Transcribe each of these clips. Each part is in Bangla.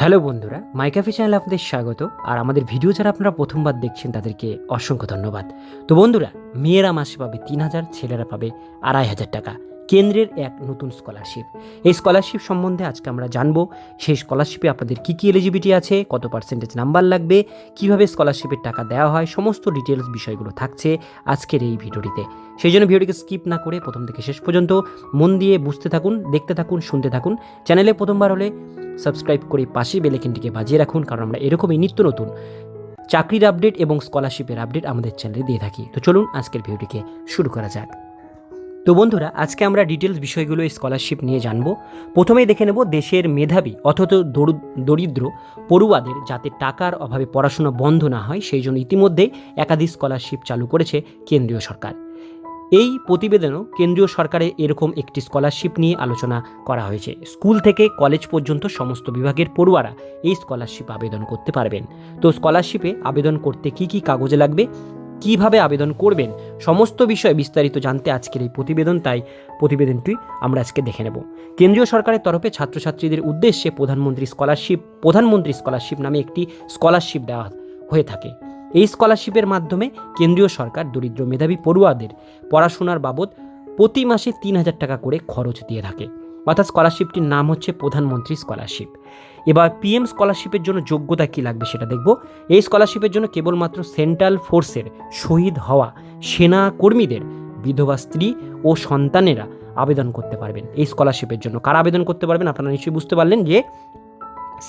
হ্যালো বন্ধুরা, মাইকাফি চ্যানেলে আপনাদের স্বাগত। আর আমাদের ভিডিও যারা আপনারা প্রথমবার দেখছেন, তাদেরকে অসংখ্য ধন্যবাদ। তো বন্ধুরা, মেয়েরা মাসে পাবে তিন হাজার, ছেলেরা পাবে আড়াই হাজার টাকা। কেন্দ্রের এক নতুন স্কলারশিপ এই স্কলারশিপ সম্বন্ধে আজকে আমরা জানব, সেই স্কলারশিপে আপনাদের কী কী এলিজিবিলিটি আছে, কত পার্সেন্টেজ নাম্বার লাগবে, কীভাবে স্কলারশিপের টাকা দেওয়া হয়, সমস্ত ডিটেলস বিষয়গুলো থাকছে আজকের এই ভিডিওটিতে। সেই জন্য ভিডিওটিকে স্কিপ না করে প্রথম থেকে শেষ পর্যন্ত মন দিয়ে বুঝতে থাকুন, দেখতে থাকুন, শুনতে থাকুন। চ্যানেলে প্রথমবার হলে সাবস্ক্রাইব করে পাশে বেলেকিনটিকে বাজিয়ে রাখুন, কারণ আমরা এরকমই নিত্য নতুন চাকরির আপডেট এবং স্কলারশিপের আপডেট আমাদের চ্যানেলে দিয়ে থাকি। তো চলুন আজকের ভিডিওটিকে শুরু করা যাক। তো বন্ধুরা, আজকে আমরা ডিটেলস বিষয়গুলো স্কলারশিপ নিয়ে জানব। প্রথমেই দেখে নেব দেশের মেধাবী অথচ দরু- দরিদ্র পড়ুয়াদের যাতে টাকার অভাবে পড়াশোনা বন্ধ না হয়, সেই জন্য ইতিমধ্যে একাধিক স্কলারশিপ চালু করেছে কেন্দ্রীয় সরকার। এই প্রতিবেদনও কেন্দ্রীয় সরকারে এরকম একটি স্কলারশিপ নিয়ে আলোচনা করা হয়েছে। স্কুল থেকে কলেজ পর্যন্ত সমস্ত বিভাগের পড়ুয়ারা এই স্কলারশিপ আবেদন করতে পারবেন। তো স্কলারশিপে আবেদন করতে কি কি কাগজে লাগবে? কীভাবে আবেদন করবেন, সমস্ত বিষয়ে বিস্তারিত জানতে আজকের এই প্রতিবেদন, তাই প্রতিবেদনটি আমরা আজকে দেখে নেব। কেন্দ্রীয় সরকারের তরফে ছাত্রছাত্রীদের উদ্দেশ্যে প্রধানমন্ত্রী স্কলারশিপ প্রধানমন্ত্রী স্কলারশিপ নামে একটি স্কলারশিপ দেওয়া হয়ে থাকে। এই স্কলারশিপের মাধ্যমে কেন্দ্রীয় সরকার দরিদ্র মেধাবী পড়ুয়াদের পড়াশোনার বাবদ প্রতি মাসে তিন হাজার টাকা করে খরচ দিয়ে থাকে। অর্থাৎ স্কলারশিপটির নাম হচ্ছে প্রধানমন্ত্রী স্কলারশিপ এবার পিএম স্কলারশিপের জন্য যোগ্যতা কী লাগবে সেটা দেখব। এই স্কলারশিপের জন্য কেবলমাত্র সেন্ট্রাল ফোর্সের শহীদ হওয়া সেনা কর্মীদের, বিধবা স্ত্রী ও সন্তানেরা আবেদন করতে পারবেন এই স্কলারশিপের জন্য। কারা আবেদন করতে পারবেন আপনারা নিশ্চয়ই বুঝতে পারলেন যে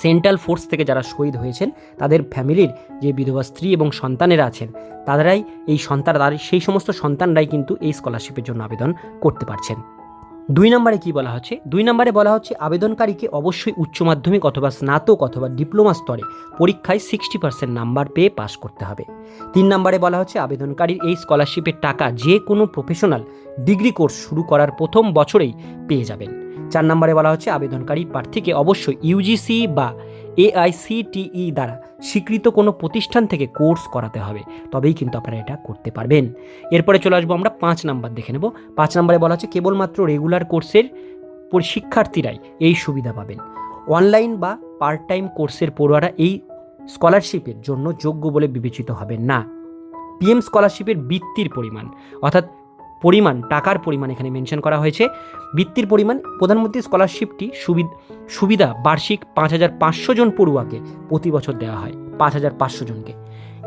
সেন্ট্রাল ফোর্স থেকে যারা শহীদ হয়েছেন, তাদের ফ্যামিলির যে বিধবা স্ত্রী এবং সন্তানেরা আছেন, তারাই এই সন্তান সেই সমস্ত সন্তানরাই কিন্তু এই স্কলারশিপের জন্য আবেদন করতে পারছেন। দুই নম্বরে কি বলা হচ্ছে? দুই নম্বরে বলা হচ্ছে, আবেদনকারীকে অবশ্যই উচ্চ মাধ্যমিক অথবা স্নাতক অথবা ডিপ্লোমা স্তরে পরীক্ষায় সিক্সটি পার্সেন্ট নাম্বার পেয়ে পাশ করতে হবে। তিন নম্বরে বলা হচ্ছে, আবেদনকারীর এই স্কলারশিপের টাকা যে কোনো প্রফেশনাল ডিগ্রি কোর্স শুরু করার প্রথম বছরেই পেয়ে যাবেন। চার নম্বরে বলা হচ্ছে, আবেদনকারী প্রার্থীকে অবশ্যই ইউজিসি বা এআইসিটিই দ্বারা স্বীকৃত কোনো প্রতিষ্ঠান থেকে কোর্স করাতে হবে, তবেই কিন্তু আপনারা এটা করতে পারবেন। এরপরে চলে আসব আমরা পাঁচ নাম্বার দেখে নেব। পাঁচ নাম্বারে বলা হচ্ছে কেবলমাত্র রেগুলার কোর্সের শিক্ষার্থীরাই এই সুবিধা পাবেন। অনলাইন বা পার্ট টাইম কোর্সের পড়ুয়ারা এই স্কলারশিপের জন্য যোগ্য বলে বিবেচিত হবেন না। পিএম স্কলারশিপের বৃত্তির পরিমাণ, অর্থাৎ পরিমাণ, টাকার পরিমাণ এখানে মেনশন করা হয়েছে। বৃত্তির পরিমাণ, প্রধানমন্ত্রী স্কলারশিপটি সুবিধা বার্ষিক পাঁচ হাজার পাঁচশো জন পড়ুয়াকে প্রতি বছর দেওয়া হয়, পাঁচ হাজার পাঁচশো জনকে।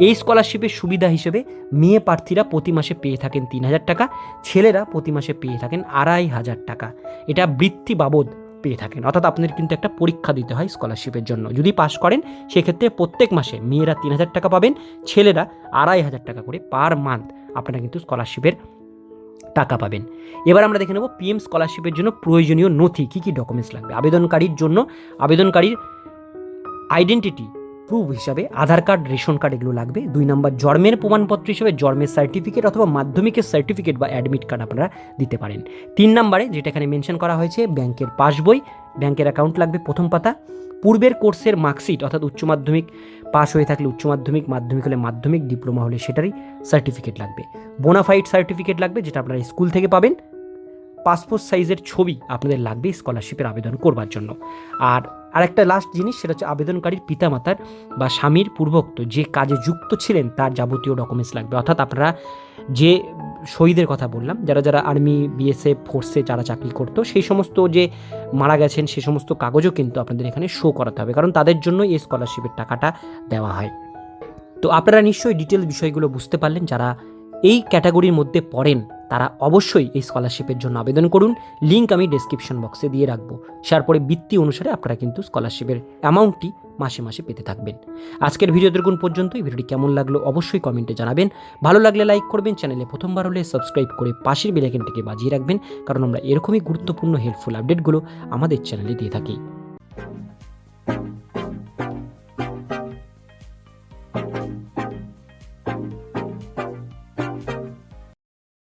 এই স্কলারশিপের সুবিধা হিসেবে মেয়ে প্রার্থীরা প্রতি মাসে পেয়ে থাকেন তিন হাজার টাকা, ছেলেরা প্রতি মাসে পেয়ে থাকেন আড়াই হাজার টাকা। এটা বৃত্তি বাবদ পেয়ে থাকেন, অর্থাৎ আপনাদের কিন্তু একটা পরীক্ষা দিতে হয় স্কলারশিপের জন্য। যদি পাশ করেন, সেক্ষেত্রে প্রত্যেক মাসে মেয়েরা তিন হাজার টাকা পাবেন, ছেলেরা আড়াই হাজার টাকা করে পার মান্থ আপনারা কিন্তু স্কলারশিপের টাকা পাবেন। এবার আমরা দেখে নেব পিএম স্কলারশিপের জন্য প্রয়োজনীয় নথি, কী কী ডকুমেন্টস লাগবে? আবেদনকারীর জন্য, আবেদনকারীর আইডেন্টিটি প্রুফ হিসাবে আধার কার্ড রেশন কার্ড এগুলো লাগবে। দুই নম্বর, জন্মের প্রমাণপত্র হিসেবে জন্মের সার্টিফিকেট অথবা মাধ্যমিকের সার্টিফিকেট বা অ্যাডমিট কার্ড আপনারা দিতে পারেন। তিন নম্বরে, যেটা এখানে মেনশন করা হয়েছে ব্যাংকের পাসবই ব্যাংকের অ্যাকাউন্ট লাগবে প্রথম পাতা। পূর্বের কোর্সের মার্কশিট, অর্থাৎ উচ্চ মাধ্যমিক পাস হয়ে থাকলে উচ্চ মাধ্যমিক মাধ্যমিক হলে মাধ্যমিক, ডিপ্লোমা হলে সেটারই সার্টিফিকেট লাগবে। বোনাফাইড সার্টিফিকেট লাগবে যেটা আপনারা স্কুল থেকে পাবেন। পাসপোর্ট সাইজের ছবি আপনাদের লাগবে স্কলারশিপের আবেদন করবার জন্য। আর আরেকটা লাস্ট জিনিস, সেটা হচ্ছে আবেদনকারীর পিতামাতার বা স্বামীর পূর্বোক্ত যে কাজে যুক্ত ছিলেন, তার যাবতীয় ডকুমেন্টস লাগবে। অর্থাৎ আপনারা যে শহীদের কথা বললাম। যারা যারা আর্মি বিএসএফ ফোর্সে যারা চাকরি করতো, সেই সমস্ত যে মারা গেছেন, সে সমস্ত কাগজও কিন্তু আপনাদের এখানে শো করাতে হবে। কারণ তাদের জন্য এই স্কলারশিপের টাকাটা দেওয়া হয়। তো আপনারা নিশ্চয়ই ডিটেল বিষয়গুলো বুঝতে পারলেন। যারা এই ক্যাটাগরির মধ্যে পড়েন তারা অবশ্যই এই স্কলারশিপের জন্য আবেদন করুন। লিঙ্ক আমি ডেসক্রিপশন বক্সে দিয়ে রাখব। তারপরে বৃত্তি অনুসারে আপনারা কিন্তু স্কলারশিপের অ্যামাউন্টটি মাসে মাসে পেতে থাকবেন। আজকের ভিডিও দেখুন পর্যন্ত এই ভিডিওটি কেমন লাগল অবশ্যই কমেন্টে জানাবেন। ভালো লাগলে লাইক করবেন। চ্যানেলে প্রথমবার হলে সাবস্ক্রাইব করে পাশের বেলাইকেনটিকে বাজিয়ে রাখবেন। কারণ আমরা এরকমই গুরুত্বপূর্ণ হেল্পফুল আপডেটগুলো আমাদের চ্যানেলে দিয়ে থাকি।